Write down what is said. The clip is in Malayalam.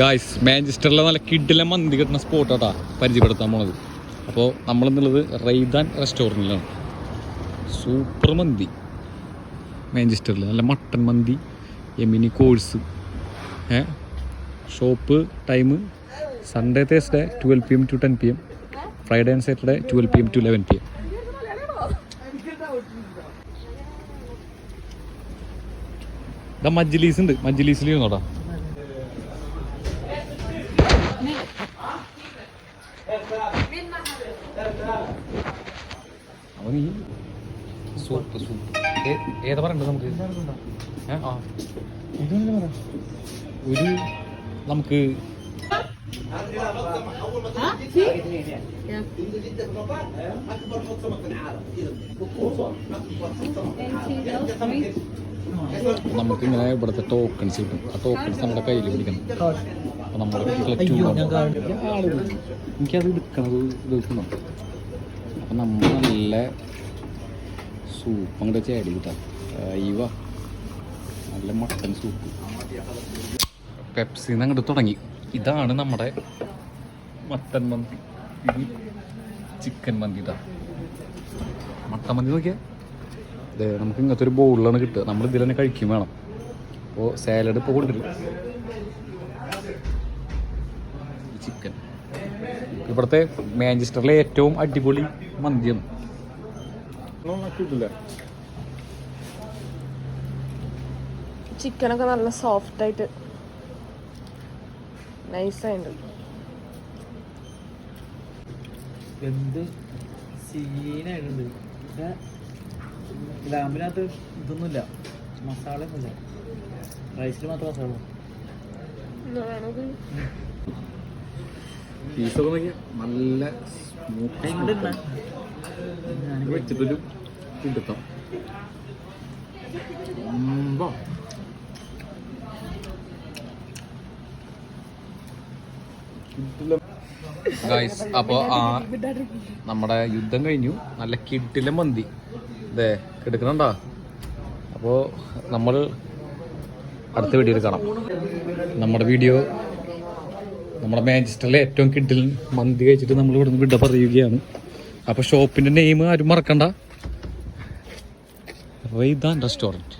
ഗായ്സ് മാഞ്ചസ്റ്ററിലെ നല്ല കിഡിലെ മന്തി കിട്ടുന്ന സ്പോട്ടാട്ടാ പരിചയപ്പെടുത്താൻ പോണത്. അപ്പോൾ നമ്മളെന്നുള്ളത് റെയ്താൻ റെസ്റ്റോറന്റിലാണ്. സൂപ്പർ മന്തി. മാഞ്ചസ്റ്ററിൽ നല്ല മട്ടൻ മന്തി എമിനി കോഴ്സ് ഏ? Shop time Sunday Thursday twelve P M to ten P M Friday and Saturday twelve P M to eleven P M ഇതാ മജ്ജിലീസ് ഉണ്ട് മജ്ജിലീസിൽ ഇരുന്നോടാ അവൻ ഈ സൂപ്പ് സൂപ്പ് ഏതാ പറയണ്ടത് നമുക്ക്? ആ. ഒരു നമുക്ക് നമുക്കിങ്ങനെ ഇവിടുത്തെ ടോക്കൺസ് കിട്ടും. ആ ടോക്കൺസ് നമ്മുടെ കയ്യിൽ പിടിക്കണം. അപ്പൊ നമ്മുടെ കളക്ട് എനിക്കത് എടുക്കണത് എടുക്കണം അപ്പം നമ്മൾ നല്ല സൂപ്പ് അങ്ങോട്ട് ചേടി കിട്ടാം അയ്യവ നല്ല മട്ടൻ സൂപ്പ് പെപ്സിന്ന് അങ്ങോട്ട് തുടങ്ങി. ഇതാണ് നമ്മുടെ മട്ടൻ മന്തി. ഇത് ചിക്കൻ മന്തി ഇതാ. മട്ടൻ മന്തി നോക്കിയാ. അതെ നമുക്ക് ഇങ്ങനത്തെ ഒരു ബൗളിലാണ് കിട്ടുക. നമ്മൾ ഇതിൽ തന്നെ കഴിക്കും വേണം. അപ്പോൾ സാലഡ് ഇപ്പോൾ കൊടുത്തിട്ട് ചിക്കൻ. ഇവിടുത്തെ മാഞ്ചസ്റ്ററിലെ ഏറ്റവും അടിപൊളി മന്തിയാണ്. ചിക്കനൊക്കെ നല്ല സോഫ്റ്റ് ആയിട്ട് നൈസായിട്ട് എന്ത് സീനായിട്ടുണ്ട്? പക്ഷെ ലാമ്പിനകത്ത് ഇതൊന്നുമില്ല. മസാല ഒന്നുമില്ല റൈസിൽ മാത്രം മസാല പീസൊക്കെ നോക്കിയാൽ നല്ല സ്മൂത്ത്. വെച്ചിട്ടൊരു കിട്ടുത്താം ഗൈസ് അപ്പോൾ ആ നമ്മുടെ യുദ്ധം കഴിഞ്ഞു. നല്ല കിട്ടിലെ മന്തി. ഇതേ കിടക്കണണ്ടാ അപ്പോൾ നമ്മൾ അടുത്ത വീഡിയോയിൽ കാണാം. നമ്മുടെ വീഡിയോ നമ്മുടെ മാഞ്ചസ്റ്ററിലെ ഏറ്റവും കിഡിൽ മന്തി കഴിച്ചിട്ട് നമ്മൾ ഇവിടുന്ന് വിട പറയുകയാണ്. അപ്പോൾ ഷോപ്പിന്റെ നെയിം ആരും മറക്കണ്ട. റെയ്ദാൻ റെസ്റ്റോറന്റ്